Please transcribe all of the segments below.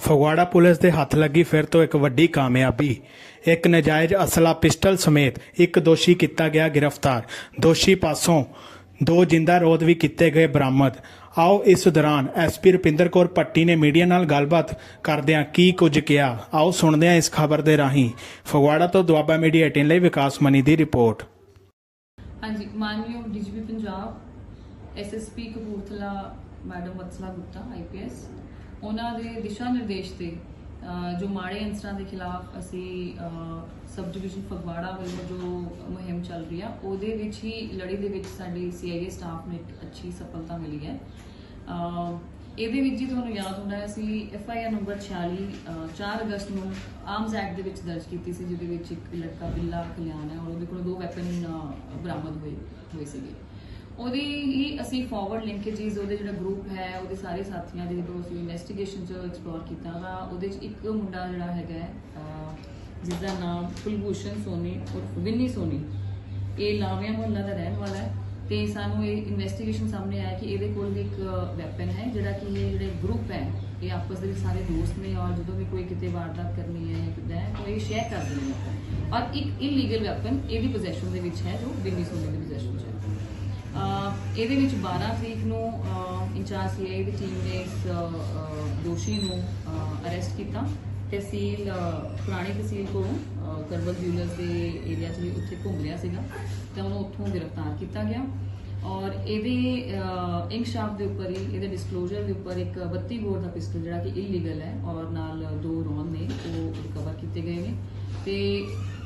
Phagwara police ਦੇ ਹੱਥ ਲੱਗੀ ਫਿਰ ਤੋਂ ਇੱਕ ਵੱਡੀ ਕਾਮਯਾਬੀ। ਇੱਕ ਨਜਾਇਜ਼ ਅਸਲਾ ਪਿਸਟਲ ਸਮੇਤ ਇੱਕ ਦੋਸ਼ੀ ਕੀਤਾ ਗਿਆ ਗ੍ਰਿਫਤਾਰ। ਦੋਸ਼ੀ ਪਾਸੋਂ ਦੋ ਜਿੰਦਾ ਰੋਦ ਵੀ ਕੀਤੇ ਗਏ ਬਰਾਮਦ। ਆਓ ਇਸ ਦੌਰਾਨ ਐਸਪੀ ਰੁਪਿੰਦਰ ਕੌਰ ਪੱਟੀ ਨੇ ਮੀਡੀਆ ਨਾਲ ਗੱਲਬਾਤ ਕਰਦਿਆਂ ਕੀ ਕੁਝ ਕਿਹਾ। ਆਓ ਸੁਣਦੇ ਹਾਂ ਇਸ ਖਬਰ ਦੇ ਰਾਹੀਂ ਫਗਵਾੜਾ ਤੋਂ ਦੁਆਬਾ ਮੀਡੀਆ 18 ਲਈ ਵਿਕਾਸ ਮਨੀ ਦੀ ਰਿਪੋਰਟ। ਹਾਂਜੀ, ਮਾਨਯੋਗ DGP Punjab SSP Kapurthala madam Vatsala Gupta IPS ਉਹਨਾਂ ਦੇ ਦਿਸ਼ਾ ਨਿਰਦੇਸ਼ ਤੇ ਜੋ ਮਾੜੇ ਅੰਸਰਾਂ ਦੇ ਖਿਲਾਫ ਅਸੀਂ ਸਬ ਡਿਵੀਜ਼ਨ ਫਗਵਾੜਾ ਵੱਲੋਂ ਜੋ ਮੁਹਿੰਮ ਚੱਲ ਰਹੀ ਆ ਉਹਦੇ ਵਿੱਚ ਹੀ ਲੜੀ ਦੇ ਵਿੱਚ ਸਾਡੀ ਸੀਆਈਏ ਸਟਾਫ ਨੂੰ ਇੱਕ ਅੱਛੀ ਸਫਲਤਾ ਮਿਲੀ ਹੈ। ਇਹਦੇ ਵਿੱਚ ਜੀ ਤੁਹਾਨੂੰ ਯਾਦ ਹੋਣਾ ਅਸੀਂ ਐੱਫ ਆਈ ਆਰ ਨੰਬਰ 46 ਅ, 4 ਅਗਸਤ ਨੂੰ ਆਰਮਸ ਐਕਟ ਦੇ ਵਿੱਚ ਦਰਜ ਕੀਤੀ ਸੀ ਜਿਹਦੇ ਵਿੱਚ ਇੱਕ ਲੜਕਾ ਬਿੱਲਾ ਕਲਿਆਣ ਹੈ ਔਰ ਉਹਦੇ ਕੋਲ ਦੋ ਵੈਪਨ ਬਰਾਮਦ ਹੋਏ ਹੋਏ ਸੀਗੇ। ਉਹਦੀ ਹੀ ਅਸੀਂ ਫਾਰਵਰਡ ਲਿੰਕੇजेस ਉਹਦੇ ਜਿਹੜਾ ਗਰੁੱਪ ਹੈ ਉਹਦੇ ਸਾਰੇ ਸਾਥੀਆਂ ਦੇ ਜਦੋਂ ਅਸੀਂ ਇਨਵੈਸਟੀਗੇਸ਼ਨ ਚ ਐਕਸਪਲੋਰ ਕੀਤਾ ਤਾਂ ਉਹਦੇ ਚ ਇੱਕ ਮੁੰਡਾ ਜਿਹੜਾ ਹੈਗਾ ਹੈ, ਜਿਸ ਦਾ ਨਾਮ ਕੁਲਭੂਸ਼ਣ ਸੋਨੀ ਉਰਫ ਵਿੰਨੀ ਸੋਨੀ ਇਹ ਲਾਵਿਆ ਮੁਹੱਲਾ ਦਾ ਰਹਿਣ ਵਾਲਾ ਹੈ ਤੇ ਸਾਨੂੰ ਇਹ ਇਨਵੈਸਟੀਗੇਸ਼ਨ ਸਾਹਮਣੇ ਆਇਆ ਕਿ ਇਹਦੇ ਕੋਲ ਵੀ ਇੱਕ ਵੈਪਨ ਹੈ ਜਿਹੜਾ ਕਿ ਇਹ ਜਿਹੜੇ ਗਰੁੱਪ ਹੈ ਇਹ ਆਪਸ ਦੇ ਵਿੱਚ ਸਾਰੇ ਦੋਸਤ ਨੇ ਔਰ ਜਦੋਂ ਵੀ ਕੋਈ ਕਿਤੇ ਵਾਰਦਾਤ ਕਰਨੀ ਹੈ ਜਾਂ ਕਿੱਦਾਂ ਹੈ ਤਾਂ ਇਹ ਸ਼ੇਅਰ ਕਰਦੇ ਨੇ weapon। ਔਰ ਇੱਕ ਇਲੀਗਲ ਵੈਪਨ ਇਹਦੀ ਪੋਜੀਸ਼ਨ ਦੇ ਵਿੱਚ ਹੈ ਜੋ ਬਿੰਨੀ ਸੋਨੀ ਦੇ ਪੋਜੀਸ਼ਨ 'ਚ ਹੈ ਇਹਦੇ ਵਿੱਚ 12 ਤਰੀਕ ਨੂੰ ਇੰਚਾਰਜ ਸੀਆਈ ਦੀ ਟੀਮ ਨੇ ਇਸ ਦੋਸ਼ੀ ਨੂੰ ਅਰੈਸਟ ਕੀਤਾ ਤਹਿਸੀਲ ਅਹ, ਪੁਰਾਣੀ ਤਹਿਸੀਲ ਤੋਂ ਅਹ, ਕਰਵਲ ਜਿਊਲਰਸ ਦੇ ਏਰੀਆ 'ਚ ਵੀ ਉੱਥੇ ਘੁੰਮ ਰਿਹਾ ਸੀਗਾ ਤਾਂ ਉਹਨੂੰ ਉੱਥੋਂ ਗ੍ਰਿਫਤਾਰ ਕੀਤਾ ਗਿਆ ਔਰ ਇਹਦੇ ਇਨਕਸ਼ਾਫ ਦੇ ਉੱਪਰ ਹੀ ਇਹਦੇ ਡਿਸਕਲੋਜ਼ਰ ਦੇ ਉੱਪਰ ਇੱਕ 32 ਬੋਰ ਦਾ ਪਿਸਟਲ ਜਿਹੜਾ ਕਿ ਇਲੀਗਲ ਹੈ ਔਰ ਨਾਲ ਦੋ ਰੌਨ ਨੇ ਉਹ ਰਿਕਵਰ ਕੀਤੇ ਗਏ ਨੇ ਤੇ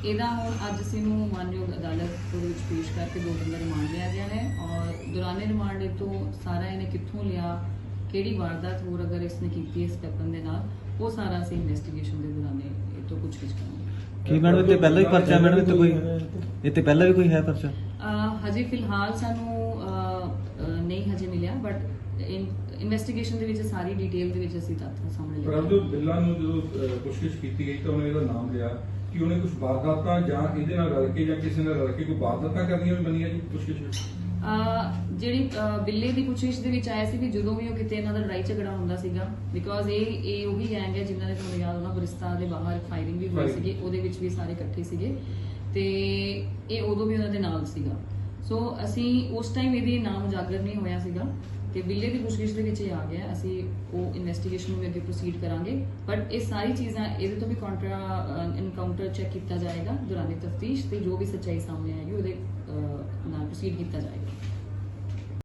ਇਹਦਾ ਹੁਣ ਅੱਜ ਅਸੀਂ ਨੂੰ ਮਾਨਯੋਗ ਅਦਾਲਤ ਦੇ ਵਿੱਚ ਪੇਸ਼ ਕਰਕੇ ਦੋ ਦਿਨ ਦਾ ਰਿਮਾਂਡ ਲਿਆ ਗਿਆ ਹੈ ਔਰ ਦੌਰਾਨੇ ਰਿਮਾਂਡ ਇਹ ਤੋਂ ਸਾਰਾ ਇਹਨੇ ਕਿੱਥੋਂ ਲਿਆ ਕਿਹੜੀ ਵਾਰਦਾਤ ਹੋਰ ਅਗਰ ਇਸਨੇ ਕੀਤੀ ਇਸ ਵੈਪਨ ਦੇ ਨਾਲ ਉਹ ਸਾਰਾ ਅਸੀਂ ਇਨਵੈਸਟੀਗੇਸ਼ਨ ਦੇ ਦੌਰਾਨੇ ਇਹ ਤੋਂ ਕੁਝ ਕੁਝ ਕਰਾਂਗੇ। ਕੀ ਮੈਡਮ ਇੱਥੇ ਪਹਿਲਾਂ ਵੀ ਪਰਚਾ ਮੈਡਮ ਇੱਥੇ ਕੋਈ ਇੱਥੇ ਪਹਿਲਾਂ ਵੀ ਕੋਈ ਹੈ ਪਰਚਾ? ਹਜੇ ਫਿਲਹਾਲ ਸਾਨੂੰ ਨਹੀਂ ਹਜੇ ਮਿਲਿਆ ਬਟ ਇਨਵੈਸਟੀਗੇਸ਼ਨ ਦੇ ਵਿੱਚ ਸਾਰੀ ਡਿਟੇਲ ਦੇ ਵਿੱਚ ਅਸੀਂ ਤੱਥ ਸਾਹਮਣੇ ਲੈ ਪਰੰਤੂ ਬਿੱਲਾ ਨੂੰ ਜਦੋਂ ਪੁੱਛਗਿੱਛ ਕੀਤੀ ਗਈ ਤਾਂ ਉਹਨੇ ਇਹਦਾ ਨਾਮ ਲਿਆ। ਕਿ ਉਹਨੇ ਕੁਝ ਵਾਰਦਾਤਾਂ ਜਾਂ ਇਹਦੇ ਨਾਲ ਰਲ ਕੇ ਜਾਂ ਕਿਸੇ ਨਾਲ ਰਲ ਕੇ ਕੋਈ ਵਾਰਦਾਤਾਂ ਕਰਨੀਆਂ ਵੀ ਮੰਨੀਆਂ ਜੀ? ਪੁੱਛਗਿੱਛ ਵਿੱਚ ਜਿਹੜੀ ਬਿੱਲੇ ਦੀ ਪੁੱਛਗਿੱਛ ਦੇ ਵਿੱਚ ਆਇਆ ਸੀ ਵੀ ਜਦੋਂ ਵੀ ਉਹ ਕਿਤੇ ਇਹਨਾਂ ਦਾ ਲੜਾਈ ਝਗੜਾ ਹੁੰਦਾ ਸੀਗਾ ਬਿਕੋਜ਼ ਇਹ ਇਹ ਉਹੀ ਗੈਂਗ ਹੈ ਜਿਨ੍ਹਾਂ ਨੇ ਤੁਹਾਨੂੰ ਯਾਦ ਹੋਣਾ ਬਰਿਸਤਾ ਦੇ ਬਾਹਰ ਫਾਇਰਿੰਗ ਵੀ ਹੋਈ. ਸੀਗੀ ਉਹਦੇ ਵਿੱਚ ਵੀ ਸਾਰੇ ਇਕੱਠੇ ਸੀਗੇ ਤੇ ਇਹ ਉਦੋਂ ਵੀ ਉਹਨਾਂ ਦੇ ਨਾਲ ਸੀਗਾ। ਸੋ ਅਸੀਂ ਉਸ ਟਾਈਮ ਇਹਦੀ ਨਾਮ ਉਜਾਗਰ ਨਹੀਂ ਹੋਇਆ ਸੀਗਾ ਤੇ ਬਿੱਲੇ ਦੀ ਪੁੱਛਗਿੱਛ ਦੇ ਵਿੱਚ ਇਹ ਆ ਗਿਆ। ਅਸੀਂ ਉਹ ਇਨਵੈਸਟੀਗੇਸ਼ਨ ਨੂੰ ਵੀ ਅੱਗੇ ਪ੍ਰੋਸੀਡ ਕਰਾਂਗੇ। ਬਟ ਇਹ ਸਾਰੀ ਚੀਜ਼ਾਂ ਇਹਦੇ ਤੋਂ ਵੀ ਕਾਉਂਟਰ ਇਨਕਾਊਂਟਰ ਚੈੱਕ ਕੀਤਾ ਜਾਏਗਾ, ਦੌਰਾਨੇ ਤਫਤੀਸ਼ ਤੇ ਜੋ ਵੀ ਸੱਚਾਈ ਸਾਹਮਣੇ ਆਏਗੀ, ਉਹਦੇ ਨਾਲ ਪ੍ਰੋਸੀਡ ਕੀਤਾ ਜਾਏਗਾ।